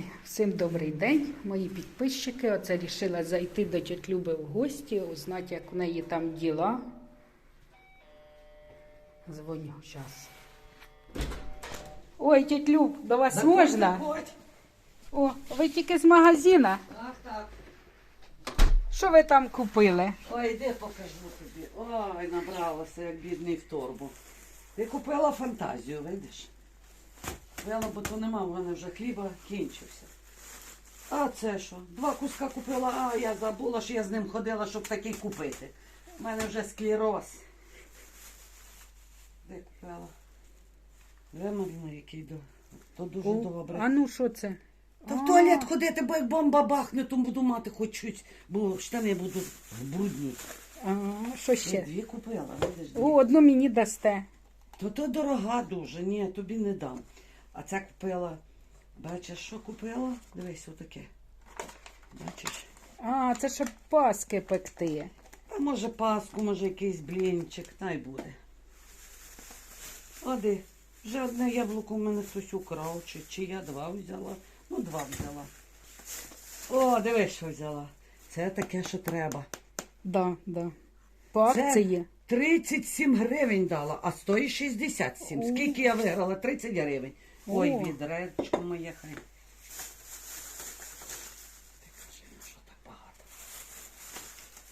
Ой, всім добрий день, мої підписчики. Оце рішила зайти до тьоть Люби в гості, узнати, як у неї там діла. Дзвоню зараз. Ой, тьоть Люб, до вас можна? Заходь. О, ви тільки з магазина. Так, так. Що ви там купили? Ой, іди покажу тобі. Ой, набралася, як бідний в торбу. Ти купила фантазію, видиш? Купила, бо то нема, в мене вже хліба кінчився. А це що? Два куска купила, а я забула, що я з ним ходила, щоб такий купити. У мене вже склероз. Де купила? Де Маріна, який до. То дуже О, добре. а ну що це? Та в туалет ходити, бо як бомба бахне, то буду мати хоч щось, бо штани будуть брудні. А, що ще? дві купила, видиш? дві. О, одну мені дасте. То то дорога дуже, ні, тобі не дам. А це купила. Бачиш, що купила? Дивись, отаке. Бачиш? А, це щоб паски пекти. А може паску, може якийсь блінчик, най буде. Оди, вже одне яблуко в мене хтось украв, чи, чи я два взяла. Ну, два взяла. О, дивись, що взяла. Це таке, що треба. Да, да. По акції. 37 гривень дала, а стоїть 67. Скільки я виграла? 30 гривень. Ой, відречко моє хай.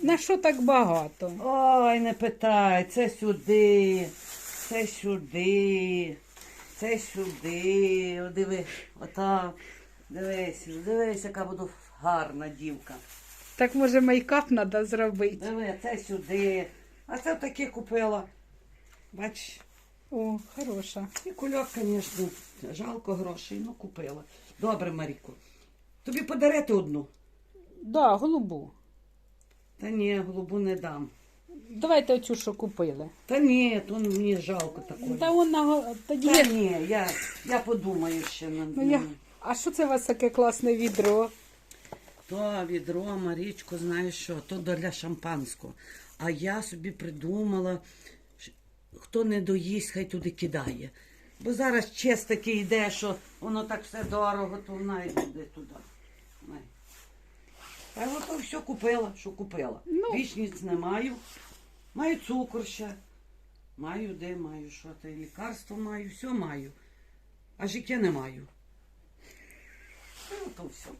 На що так багато? Ой, не питай, це сюди, це сюди, це сюди. О, диви, отак. Дивись, дивись, яка буду гарна дівка. Так може мейкап треба зробити. Диви, це сюди. А це таке купила. Бачиш? О, хороша. І кульок, звісно, жалко грошей, ну купила. Добре, Маріко. Тобі подарити одну. Да, голубу. Та ні, голубу не дам. Давайте оцю, що купили. Та ні, то мені жалко такої. Та вона тоді. Та ні, я, я подумаю ще над Ну, я... А що це у вас таке класне відро? То відро, Марічко, знаєш що, то для шампанського. А я собі придумала, хто не доїсть, хай туди кидає. Бо зараз час такий йде, що воно так все дорого, то най йде туди. Та й ото все купила, що купила. Ну. Вічниць не маю. Маю цукор ще. Маю де маю, що то лікарство маю, все маю. А життя не маю. Ну, то все.